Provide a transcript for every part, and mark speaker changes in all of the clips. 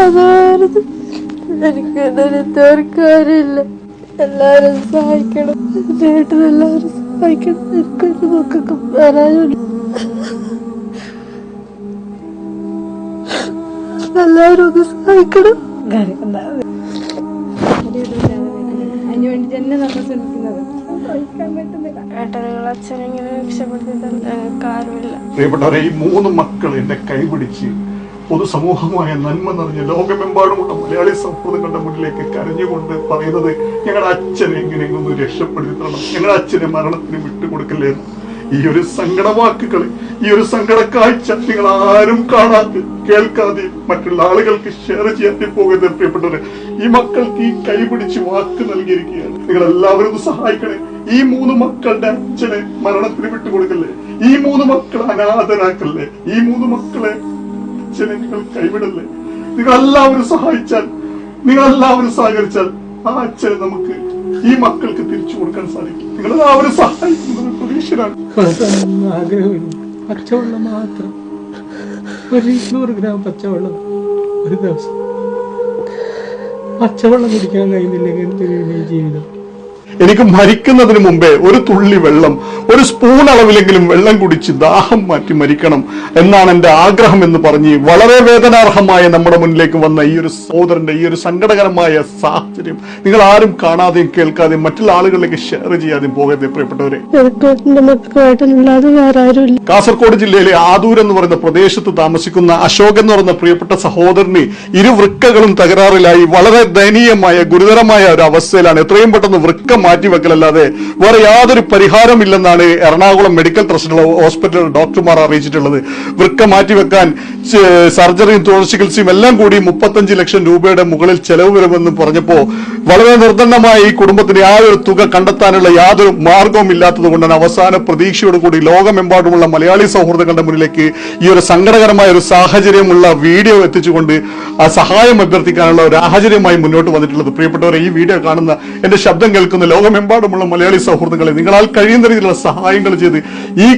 Speaker 1: എല്ലാവരും എനിക്ക് നിർത്താർക്കാരില്ല എല്ലാരും സഹായിക്കണം ചേട്ടൻ എല്ലാവരും സഹായിക്കണം എനിക്കൊരു മക്കൾക്ക് വരാനുണ്ട് എല്ലാവരും ഒന്ന് സഹായിക്കണം
Speaker 2: അതിനുവേണ്ടി തന്നെ നമ്മൾ ശ്രമിക്കുന്നത്
Speaker 3: പ്രിയപ്പെട്ടവരെ ഈ മൂന്ന് മക്കൾ എന്നെ കൈപിടിച്ച് പൊതുസമൂഹമായ നന്മ നിറഞ്ഞ ലോകമെമ്പാടുമുള്ള മലയാളി സൗഹൃദങ്ങളുടെ മുന്നിലേക്ക് കരഞ്ഞുകൊണ്ട് പറയുന്നത് ഞങ്ങളുടെ അച്ഛനെ എങ്ങനെയെങ്കിലും ഒന്ന് രക്ഷപ്പെടുത്തി തരണം ഞങ്ങളുടെ അച്ഛനെ മരണത്തിന് വിട്ടുകൊടുക്കല്ലേ. ഈ ഒരു സങ്കടവാക്കുകൾ ഈ ഒരു സങ്കട കാഴ്ച നിങ്ങൾ ആരും കാണാതെ കേൾക്കാതെ മറ്റുള്ള ആളുകൾക്ക് ഷെയർ ചെയ്യാതെ പോകരുത് പ്രിയപ്പെട്ടവരെ ഈ മക്കൾക്ക് ഈ കൈപിടിച്ച് വാക്ക് നൽകിയിരിക്കുകയാണ്. നിങ്ങൾ എല്ലാവരും ഒന്ന് സഹായിക്കണേ. ഈ മൂന്ന് മക്കളുടെ അച്ഛനെ മരണത്തിന് വിട്ടുകൊടുക്കല്ലേ? ഈ മൂന്ന് മക്കളെ അനാഥരാക്കല്ലേ? ഈ മൂന്ന് മക്കളെ അച്ഛനെ നിങ്ങൾ കൈവിടല്ലേ? നിങ്ങൾ എല്ലാവരും സഹായിച്ചാൽ നിങ്ങൾ എല്ലാവരും സഹകരിച്ചാൽ ആ അച്ഛനെ നമുക്ക് ഈ മക്കൾക്ക് തിരിച്ചു കൊടുക്കാൻ സാധിക്കും. നിങ്ങൾ എല്ലാവരും സഹായിക്കുന്നത് പ്രതീക്ഷനാണ്
Speaker 4: പച്ചവെള്ളം മാത്രം. ഒരു ഇരുന്നൂറ് ഗ്രാം പച്ചവെള്ളം ഒരു ദിവസം. പച്ചവെള്ളം കുടിക്കാൻ കഴിയുന്നില്ലെങ്കിൽ ജീവിതം?
Speaker 3: എനിക്ക് മരിക്കുന്നതിന് മുമ്പേ ഒരു തുള്ളി വെള്ളം ഒരു സ്പൂൺ അളവിലെങ്കിലും വെള്ളം കുടിച്ച് ദാഹം മാറ്റി മരിക്കണം എന്നാണ് എന്റെ ആഗ്രഹം എന്ന് പറഞ്ഞ് വളരെ വേദനാർഹമായ നമ്മുടെ മുന്നിലേക്ക് വന്ന ഈ ഒരു സഹോദരന്റെ ഈ ഒരു സങ്കടകരമായ സാഹചര്യം. നിങ്ങൾ ആരും കാണാതെയും കേൾക്കാതെയും മറ്റുള്ള ആളുകളിലേക്ക് ഷെയർ ചെയ്യാതെയും പോകരുത് പ്രിയപ്പെട്ടവരെ. കാസർഗോഡ് ജില്ലയിലെ ആദൂർ എന്ന് പറയുന്ന പ്രദേശത്ത് താമസിക്കുന്ന അശോക് എന്ന് പറയുന്ന പ്രിയപ്പെട്ട സഹോദരന് ഇരു വൃക്കകളും തകരാറിലായി വളരെ ദയനീയമായ ഗുരുതരമായ ഒരു അവസ്ഥയിലാണ്. എത്രയും പെട്ടെന്ന് വൃക്ക മാറ്റിവെക്കലല്ലാതെ വേറെ യാതൊരു പരിഹാരമില്ലെന്നാണ് എറണാകുളം മെഡിക്കൽ ട്രസ്റ്റ് ഹോസ്പിറ്റൽ ഡോക്ടർമാർ അറിയിച്ചിട്ടുള്ളത്. വൃക്ക മാറ്റിവെക്കാൻ സർജറിയും തുടർ ചികിത്സയും എല്ലാം കൂടി മുപ്പത്തഞ്ച് ലക്ഷം രൂപയുടെ മുകളിൽ ചെലവ് വരുമെന്ന് പറഞ്ഞപ്പോൾ വളരെ നിർദ്ദണ്ണമായ ഈ കുടുംബത്തിന് ആ ഒരു തുക കണ്ടെത്താനുള്ള യാതൊരു മാർഗവും ഇല്ലാത്തത് കൊണ്ടാണ് അവസാന പ്രതീക്ഷയോടുകൂടി ലോകമെമ്പാടുമുള്ള മലയാളി സൗഹൃദങ്ങളുടെ മുന്നിലേക്ക് ഈ ഒരു സങ്കടകരമായ ഒരു സാഹചര്യമുള്ള വീഡിയോ എത്തിച്ചുകൊണ്ട് ആ സഹായം അഭ്യർത്ഥിക്കാനുള്ള ഒരു സാഹചര്യമായി മുന്നോട്ട് വന്നിട്ടുള്ളത്. പ്രിയപ്പെട്ടവരെ ഈ വീഡിയോ കാണുന്ന എന്റെ ശബ്ദം കേൾക്കുന്ന ലോകമെമ്പാടുമുള്ള മലയാളി സൗഹൃദങ്ങളെ നിങ്ങളാൽ കഴിയുന്ന രീതിയിലുള്ള സഹായങ്ങൾ ചെയ്ത് ഈ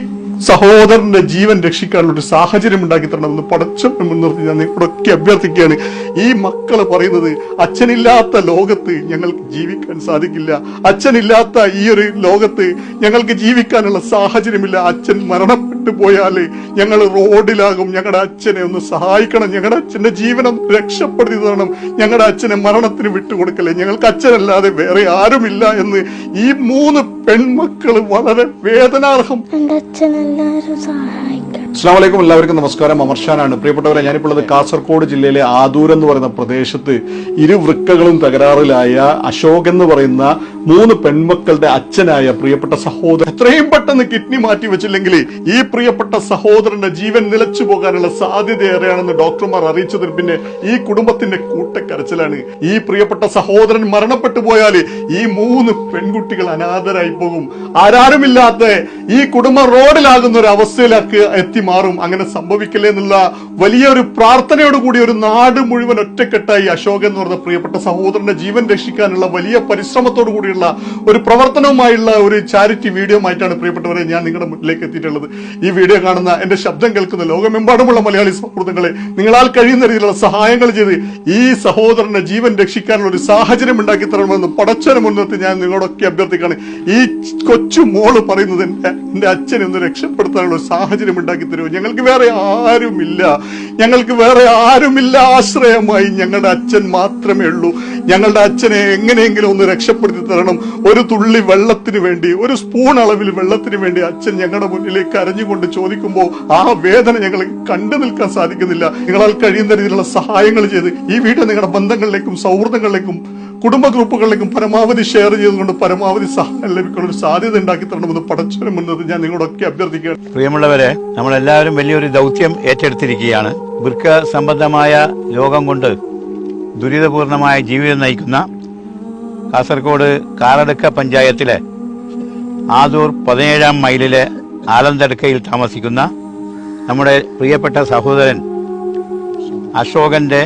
Speaker 3: സഹോദരന്റെ ജീവൻ രക്ഷിക്കാനുള്ള ഒരു സാഹചര്യം ഉണ്ടാക്കി തരണം തരണമെന്ന് പടച്ചം മുൻനിർത്തി ഞാൻ നിങ്ങളൊക്കെ അഭ്യർത്ഥിക്കുകയാണ്. ഈ മക്കൾ പറയുന്നത് അച്ഛനില്ലാത്ത ലോകത്ത് ഞങ്ങൾക്ക് ജീവിക്കാൻ സാധിക്കില്ല. അച്ഛനില്ലാത്ത ഈ ഒരു ലോകത്ത് ഞങ്ങൾക്ക് ജീവിക്കാനുള്ള സാഹചര്യമില്ല. അച്ഛൻ മരണപ്പെട്ടു പോയാൽ ഞങ്ങൾ റോഡിലാകും. ഞങ്ങളുടെ അച്ഛനെ ഒന്ന് സഹായിക്കണം. ഞങ്ങളുടെ അച്ഛന്റെ ജീവനം രക്ഷപ്പെടുത്തി തരണം. ഞങ്ങളുടെ അച്ഛനെ മരണത്തിന് വിട്ടുകൊടുക്കല്ലേ? ഞങ്ങൾക്ക് അച്ഛനല്ലാതെ വേറെ ആരുമില്ല എന്ന് ഈ മൂന്ന് പെൺമക്കൾ വളരെ വേദനാർഹം.
Speaker 1: എന്റെ അച്ഛൻ എല്ലാവരും സഹായിക്കണം
Speaker 3: അസ്സാം വലൈക്കും എല്ലാവർക്കും നമസ്കാരം. അമർഷാനാണ് പ്രിയപ്പെട്ടവരെ ഞാനിപ്പോൾ ഉള്ളത് കാസർഗോഡ് ജില്ലയിലെ ആദൂർ എന്ന് പറയുന്ന പ്രദേശത്ത് ഇരു വൃക്കകളും തകരാറിലായ അശോക് എന്ന് പറയുന്ന മൂന്ന് പെൺമക്കളുടെ അച്ഛനായ പ്രിയപ്പെട്ട സഹോദരൻ. എത്രയും പെട്ടെന്ന് കിഡ്നി മാറ്റി വെച്ചില്ലെങ്കിൽ ഈ പ്രിയപ്പെട്ട സഹോദരന്റെ ജീവൻ നിലച്ചു പോകാനുള്ള സാധ്യത ഏറെയാണെന്ന് ഡോക്ടർമാർ അറിയിച്ചതിന് പിന്നെ ഈ കുടുംബത്തിന്റെ കൂട്ടക്കരച്ചിലാണ്. ഈ പ്രിയപ്പെട്ട സഹോദരൻ മരണപ്പെട്ടു പോയാൽ ഈ മൂന്ന് പെൺകുട്ടികൾ അനാഥരായി പോകും. ആരാരുമില്ലാത്ത ഈ കുടുംബം റോഡിലാകുന്ന ഒരു അവസ്ഥയിലേക്ക് എത്തി മാറും. അങ്ങനെ സംഭവിക്കില്ലേ എന്നുള്ള വലിയ വലിയൊരു പ്രാർത്ഥനയോടുകൂടി ഒരു നാട് മുഴുവൻ ഒറ്റക്കെട്ടായി അശോകൻ എന്ന് പറഞ്ഞ പ്രിയപ്പെട്ട സഹോദരന്റെ ജീവൻ രക്ഷിക്കാനുള്ള വലിയ പരിശ്രമത്തോടു കൂടിയുള്ള ഒരു പ്രവർത്തനവുമായുള്ള ഒരു ചാരിറ്റി വീഡിയോ ആയിട്ടാണ് പ്രിയപ്പെട്ടവരെ ഞാൻ നിങ്ങളുടെ മുന്നിലേക്ക് എത്തിയിട്ടുള്ളത്. ഈ വീഡിയോ കാണുന്ന എന്റെ ശബ്ദം കേൾക്കുന്ന ലോകമെമ്പാടുമുള്ള മലയാളി സൗഹൃദങ്ങളെ നിങ്ങളാൽ കഴിയുന്ന രീതിയിലുള്ള സഹായങ്ങൾ ചെയ്ത് ഈ സഹോദരന്റെ ജീവൻ രക്ഷിക്കാനുള്ള ഒരു സാഹചര്യം ഉണ്ടാക്കി തരണമെന്ന് പടച്ചനെ മുൻനിർത്തി ഞാൻ നിങ്ങളോടൊക്കെ അഭ്യർത്ഥിക്കാണ് ഈ കൊച്ചു മോൾ പറയുന്നത് എന്റെ എന്റെ അച്ഛനെ ഒന്ന് രക്ഷപ്പെടുത്താനുള്ള ഒരു സാഹചര്യം ഉണ്ടാക്കി തരുമോ ഞങ്ങൾക്ക് വേറെ ആരുമില്ല. ഞങ്ങൾക്ക് വേറെ ആരുമില്ല. ആശ്രയമായി ഞങ്ങളുടെ അച്ഛൻ മാത്രമേ ഉള്ളൂ. ഞങ്ങളുടെ അച്ഛനെ എങ്ങനെയെങ്കിലും ഒന്ന് രക്ഷപ്പെടുത്തി തരണം. ഒരു തുള്ളി വെള്ളത്തിന് വേണ്ടി ഒരു സ്പൂൺ അളവിൽ വെള്ളത്തിന് വേണ്ടി അച്ഛൻ ഞങ്ങളുടെ മുന്നിലേക്ക് അരഞ്ഞുകൊണ്ട് ചോദിക്കുമ്പോൾ ആ വേദന ഞങ്ങൾ കണ്ടു നിൽക്കാൻ സാധിക്കുന്നില്ല. നിങ്ങളാൽ കഴിയുന്ന രീതിയിലുള്ള സഹായങ്ങൾ ചെയ്ത് ഈ വീഡിയോ നിങ്ങളുടെ ബന്ധങ്ങളിലേക്കും സൗഹൃദങ്ങളിലേക്കും കുടുംബ ഗ്രൂപ്പുകളിലേക്കും പരമാവധി ഷെയർ ചെയ്തുകൊണ്ട് പരമാവധി സഹായം ലഭിക്കുന്ന ഒരു സാധ്യത ഉണ്ടാക്കി തരണമെന്ന് പടച്ചവന് മുന്നത് ഞാൻ നിങ്ങളൊക്കെ അഭ്യർത്ഥിക്കുകയാണ്.
Speaker 5: പ്രിയമുള്ളവരെ നമ്മളെല്ലാവരും വലിയൊരു ദൗത്യം ഏറ്റെടുത്തിരിക്കുകയാണ്. വൃക്ക സംബന്ധമായ രോഗം കൊണ്ട് ദുരിതപൂർണമായ ജീവിതം നയിക്കുന്ന കാസർഗോഡ് കാറടുക്ക പഞ്ചായത്തിലെ ആദൂർ പതിനേഴാം മൈലിലെ ആലന്തടുക്കയിൽ താമസിക്കുന്ന നമ്മുടെ പ്രിയപ്പെട്ട സഹോദരൻ അശോകന്റെ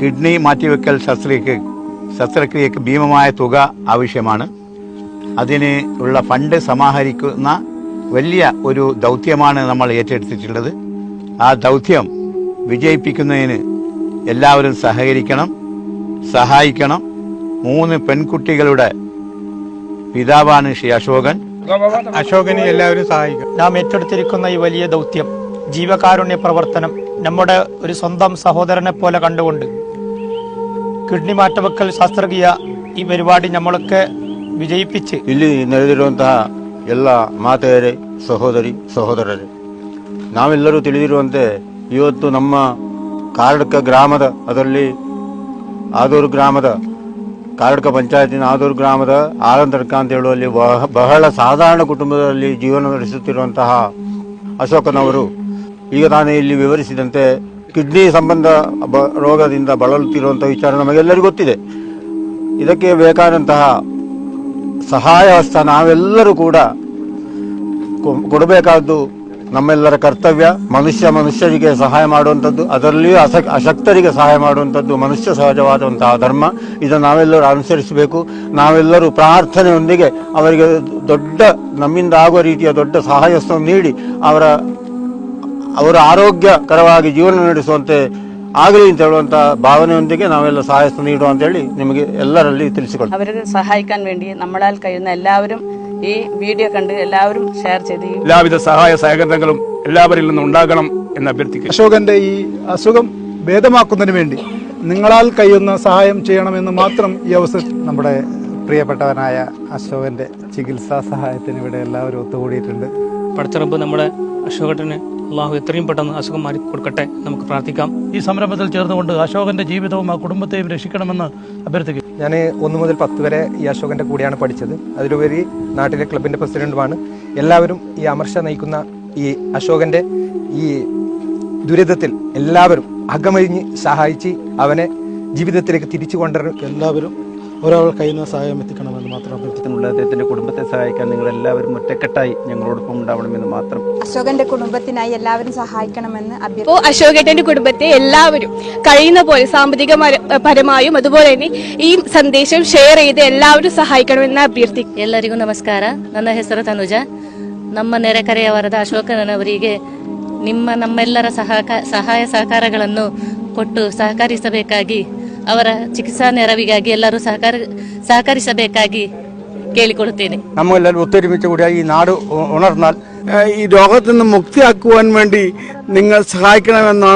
Speaker 5: കിഡ്നി മാറ്റിവെക്കൽ ശസ്ത്രക്രിയക്ക് ശസ്ത്രക്രിയക്ക് ഭീമമായ തുക ആവശ്യമാണ്. അതിന് ഉള്ള ഫണ്ട് സമാഹരിക്കുന്ന വലിയ ഒരു ദൗത്യമാണ് നമ്മൾ ഏറ്റെടുത്തിട്ടുള്ളത്. ആ ദൗത്യം വിജയിപ്പിക്കുന്നതിന് എല്ലാവരും സഹകരിക്കണം സഹായിക്കണം. മൂന്ന് പെൺകുട്ടികളുടെ പിതാവാണ് ശ്രീ അശോകൻ.
Speaker 6: അശോകനെ എല്ലാവരും സഹായിക്കും. നാം ഏറ്റെടുത്തിരിക്കുന്ന ഈ വലിയ ദൗത്യം ജീവകാരുണ്യ പ്രവർത്തനം നമ്മുടെ ഒരു സ്വന്തം സഹോദരനെ പോലെ കണ്ടുകൊണ്ട് കിഡ്നി മാറ്റവെക്കൽ ശസ്ത്രക്രിയ ಈ ಪರಿಪಾಡಿ നമ്മളൊക്കെ ವಿಜಯಿಪಿಸಿ
Speaker 7: ಇಲ್ಲಿ ನೆರೆದಿರುವಂತಹ ಎಲ್ಲ ಮಾತೆಯರೇ ಸಹೋದರಿ ಸಹೋದರರೇ ನಾವೆಲ್ಲರೂ ತಿಳಿದಿರುವಂತೆ ಇವತ್ತು ನಮ್ಮ ಕಾರಡ್ಕ ಗ್ರಾಮದ ಅದರಲ್ಲಿ ಆದೂರು ಗ್ರಾಮದ ಕಾರಡ್ಕ ಪಂಚಾಯತಿನ ಆದೂರು ಗ್ರಾಮದ ಆಲಂತರ್ಕ ಅಂತ ಹೇಳುವಲ್ಲಿ ಬಹ- ಬಹಳ ಸಾಧಾರಣ ಕುಟುಂಬದಲ್ಲಿ ಜೀವನ ನಡೆಸುತ್ತಿರುವಂತಹ ಅಶೋಕನವರು ಈಗ ತಾನೇ ಇಲ್ಲಿ ವಿವರಿಸಿದಂತೆ ಕಿಡ್ನಿ ಸಂಬಂಧ ಬ- ರೋಗದಿಂದ ಬಳಲುತ್ತಿರುವಂಥ ವಿಚಾರ ನಮಗೆಲ್ಲರಿಗೂ ಗೊತ್ತಿದೆ. ಇದಕ್ಕೆ ಬೇಕಾದಂತಹ ಸಹಾಯ ಹಸ್ತ ನಾವೆಲ್ಲರೂ ಕೂಡ ಕೊಡಬೇಕಾದ್ದು ನಮ್ಮೆಲ್ಲರ ಕರ್ತವ್ಯ. ಮನುಷ್ಯ ಮನುಷ್ಯರಿಗೆ ಸಹಾಯ ಮಾಡುವಂಥದ್ದು, ಅದರಲ್ಲಿಯೂ ಅಸ ಅಶಕ್ತರಿಗೆ ಸಹಾಯ ಮಾಡುವಂಥದ್ದು ಮನುಷ್ಯ ಸಹಜವಾದಂತಹ ಧರ್ಮ. ಇದನ್ನು ನಾವೆಲ್ಲರೂ ಅನುಸರಿಸಬೇಕು. ನಾವೆಲ್ಲರೂ ಪ್ರಾರ್ಥನೆಯೊಂದಿಗೆ ಅವರಿಗೆ ದೊಡ್ಡ, ನಮ್ಮಿಂದ ಆಗುವ ರೀತಿಯ ದೊಡ್ಡ ಸಹಾಯಸ್ಥ ನೀಡಿ ಅವರ ಅವರ ಆರೋಗ್ಯಕರವಾಗಿ ಜೀವನ ನಡೆಸುವಂತೆ ಆಗಲಿ ಅಂತ ಹೇಳುವಂತ ಭಾವನೆಯೊಂದಿಗೆ ನಾವೆಲ್ಲ ಸಹಾಯ ಹಸ್ತ ನೀಡುವ ಅಂತೇಳಿ ನಿಮಗೆ ಎಲ್ಲರಲ್ಲಿ ತಿಳಿಸಿಕೊಳ್ತೇವೆ
Speaker 8: അവരെ സഹായിക്കാൻ വേണ്ടി നമ്മളാൽ കഴിയുന്ന എല്ലാവരും ഈ വീഡിയോ കണ്ട് എല്ലാവരും ഷെയർ ചെയ്ത് ഈ
Speaker 9: എല്ലാവിധ സഹായ സഹകരണങ്ങളും എല്ലാവരിൽ നിന്നും ഉണ്ടാകണം എന്ന് അഭ്യർത്ഥിക്കുന്നു
Speaker 10: അശോകന്റെ ഈ അസുഖം ഭേദമാക്കുന്നതിന് വേണ്ടി നിങ്ങളാൽ കഴിയുന്ന സഹായം ചെയ്യണമെന്ന് മാത്രം ഈ അവസരത്തിൽ
Speaker 11: നമ്മുടെ പ്രിയപ്പെട്ടവനായ അശോകന്റെ ചികിത്സാ സഹായത്തിന് ഇവിടെ എല്ലാവരും ഒത്തുകൂടിയിട്ടുണ്ട്
Speaker 6: പടച്ചിറപ്പ് നമ്മുടെ അശോകട്ടന് അള്ളാഹു എത്രയും പെട്ടെന്ന് അസുഖം മാറി കൊടുക്കട്ടെ. നമുക്ക് പ്രാർത്ഥിക്കാം.
Speaker 4: ഈ സംരംഭത്തിൽ ചേർന്നുകൊണ്ട് അശോകന്റെ ജീവിതവും ആ കുടുംബത്തെയും രക്ഷിക്കണമെന്ന് അഭ്യർത്ഥിക്കും
Speaker 11: ഞാൻ ഒന്ന് മുതൽ പത്ത് വരെ ഈ അശോകന്റെ കൂടെയാണ് പഠിച്ചത്. അതിലുപരി നാട്ടിലെ ക്ലബിന്റെ പ്രസിഡന്റുമാണ്. എല്ലാവരും ഈ അമർഷ നയിക്കുന്ന ഈ അശോകന്റെ ഈ ദുരിതത്തിൽ എല്ലാവരും അകമഴിഞ്ഞ് സഹായിച്ച് അവനെ ജീവിതത്തിലേക്ക് തിരിച്ചു കൊണ്ടുവരും
Speaker 10: എല്ലാവരും ഒരാൾ കഴിയുന്ന സഹായം എത്തിക്കണമെന്ന് മാത്രം അഭ്യർത്ഥിക്കുന്നു
Speaker 7: അദ്ദേഹത്തിന്റെ കുടുംബത്തെ സഹായിക്കാൻ നിങ്ങൾ എല്ലാവരും ഒറ്റക്കെട്ടായി ഞങ്ങളോടൊപ്പം ഉണ്ടാവണമെന്ന് മാത്രം
Speaker 2: അശോകന്റെ കുടുംബത്തിനായി എല്ലാവരും സഹായിക്കണമെന്ന് അഭ്യർത്ഥിക്കുന്നു
Speaker 1: അപ്പോൾ അശോകേട്ടന്റെ കുടുംബത്തെ എല്ലാവരും കഴിയുന്ന പോലെ സാമ്പത്തിക പരമായും അതുപോലെ തന്നെ ഈ സന്ദേശം ഷെയർ ചെയ്ത് എല്ലാവരും സഹായിക്കണമെന്ന് അഭ്യർത്ഥിക്കുന്നു
Speaker 8: ಎಲ್ಲರಿಗೂ ನಮಸ್ಕಾರ ನನ್ನ ಹೆಸರು ತನುಜ ನಮ್ಮ ನೆರೆಕರೆಯವರಾದ ಅಶೋಕನವರಿಗೆ ನಿಮ್ಮ ನಮ್ಮೆಲ್ಲರ ಸಹಕ ಸಹಾಯ ಸಹಕಾರಗಳನ್ನು ಕೊಟ್ಟು ಸಹಕರಿಸಬೇಕಾಗಿ ಅವರ ಚಿಕಿತ್ಸಾ ನೆರವಿಗಾಗಿ ಎಲ್ಲರೂ ಸಹಕಾರ ಸಹಕರಿಸಬೇಕಾಗಿ ಕೇಳಿಕೊಳ್ಳುತ್ತೇನೆ
Speaker 7: നമ്മളെല്ലാവരും ഒത്തൊരുമിച്ച് കൂടിയ ഈ നാട് ഉ- ഉണർന്നാൽ
Speaker 9: ഈ രോഗത്തിൽ നിന്ന് മുക്തിയാക്കുവാൻ വേണ്ടി നിങ്ങൾ സഹായിക്കണമെന്നാണ്